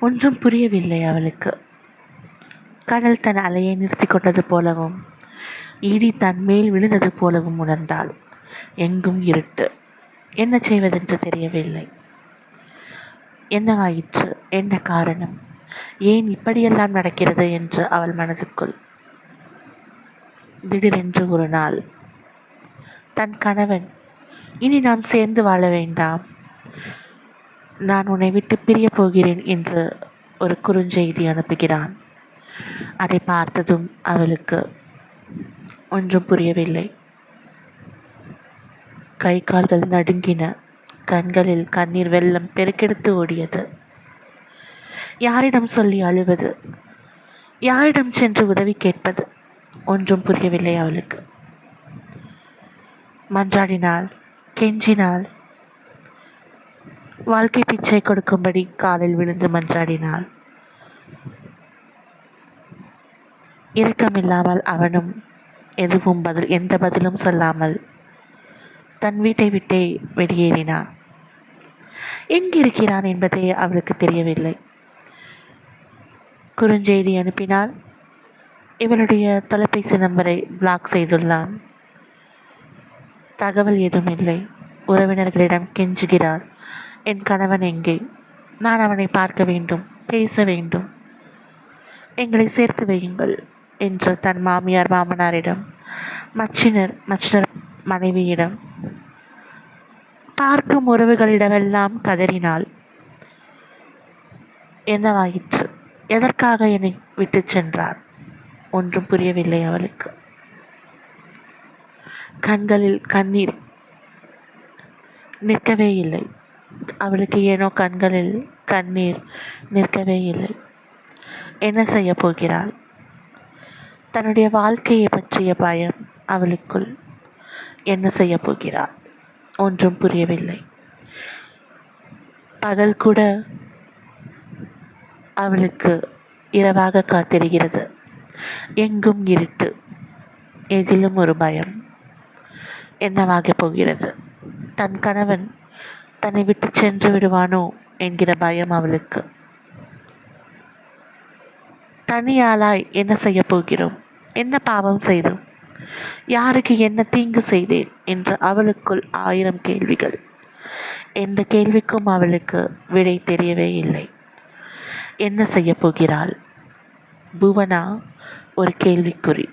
ஒன்றும் புரியவில்லை அவளுக்கு. கடல் தன் அலையை நிறுத்தி கொண்டது போலவும் இடி தன் மேல் விழுந்தது போலவும் உணர்ந்தாள். எங்கும் இருட்டு. என்ன செய்வதென்று தெரியவில்லை. என்னவாயிற்று? என்ன காரணம்? ஏன் இப்படியெல்லாம் நடக்கிறது என்று அவள் மனதுக்குள் திடீரென்று ஒரு நாள் தன் கணவன் இனி நாம் சேர்ந்து வாழ வேண்டாம். நான் உன்னை விட்டு பிரியப் போகிறேன் என்று ஒரு குறுஞ்செய்தி அனுப்புகிறான். அதை பார்த்ததும் அவளுக்கு ஒன்றும் புரியவில்லை. கை கால்கள் நடுங்கின. கண்களில் கண்ணீர் வெள்ளம் பெருக்கெடுத்து ஓடியது. யாரிடம் சொல்லி அழுவது? யாரிடம் சென்று உதவி கேட்பது? ஒன்றும் புரியவில்லை அவளுக்கு. மன்றாடினாள் கெஞ்சினாள் வாழ்க்கை பிச்சை கொடுக்கும்படி காலில் விழுந்து மன்றாடினாள். இரக்கமில்லாமல் அவனும் எதுவும் பதில் எந்த பதிலும் சொல்லாமல் தன் வீட்டை விட்டே வெளியேறினான். எங்கிருக்கிறான் என்பதே அவளுக்கு தெரியவில்லை. குறுஞ்செய்தி அனுப்பினால் இவளுடைய தொலைபேசி நம்பரை பிளாக் செய்துள்ளான். தகவல் ஏதும் இல்லை. உறவினர்களிடம் கெஞ்சுகிறார் என் கணவன் எங்கே? நான் அவனை பார்க்க வேண்டும் பேச வேண்டும். எங்களை சேர்த்து வையுங்கள் என்று தன் மாமியார் மாமனாரிடம். மச்சினர் மச்சினர் மனைவியிடம். பார்க்கும் உறவுகளிடமெல்லாம் கதறினாள். என்னவாயிற்று? எதற்காக என்னை விட்டு சென்றார்? ஒன்றும் புரியவில்லை அவளுக்கு. கண்களில் கண்ணீர் நிற்கவே இல்லை. அவளுக்கு ஏனோ கண்களில் கண்ணீர் நிற்கவே இல்லை. என்ன செய்ய போகிறாள்? தன்னுடைய வாழ்க்கையை பற்றிய பயம் அவளுக்குள் என்ன செய்ய போகிறாள்? ஒன்றும் புரியவில்லை. பகல் கூட அவளுக்கு இரவாக காத்திருக்கிறது. எங்கும் இருட்டு எதிலும் ஒரு பயம். என்னவாகப் போகிறது? தன் கணவன் தன்னை விட்டு சென்று விடுவானோ என்கிற பயம் அவளுக்கு. தனியாளாய் என்ன செய்ய போகிறோம்? என்ன பாவம் செய்தோம்? யாருக்கு என்ன தீங்கு செய்தேன் என்று அவளுக்குள் ஆயிரம் கேள்விகள். எந்த கேள்விக்கும் அவளுக்கு விடை தெரியவே இல்லை. என்ன செய்ய போகிறாள்? புவனா ஒரு கேள்விக்குறி.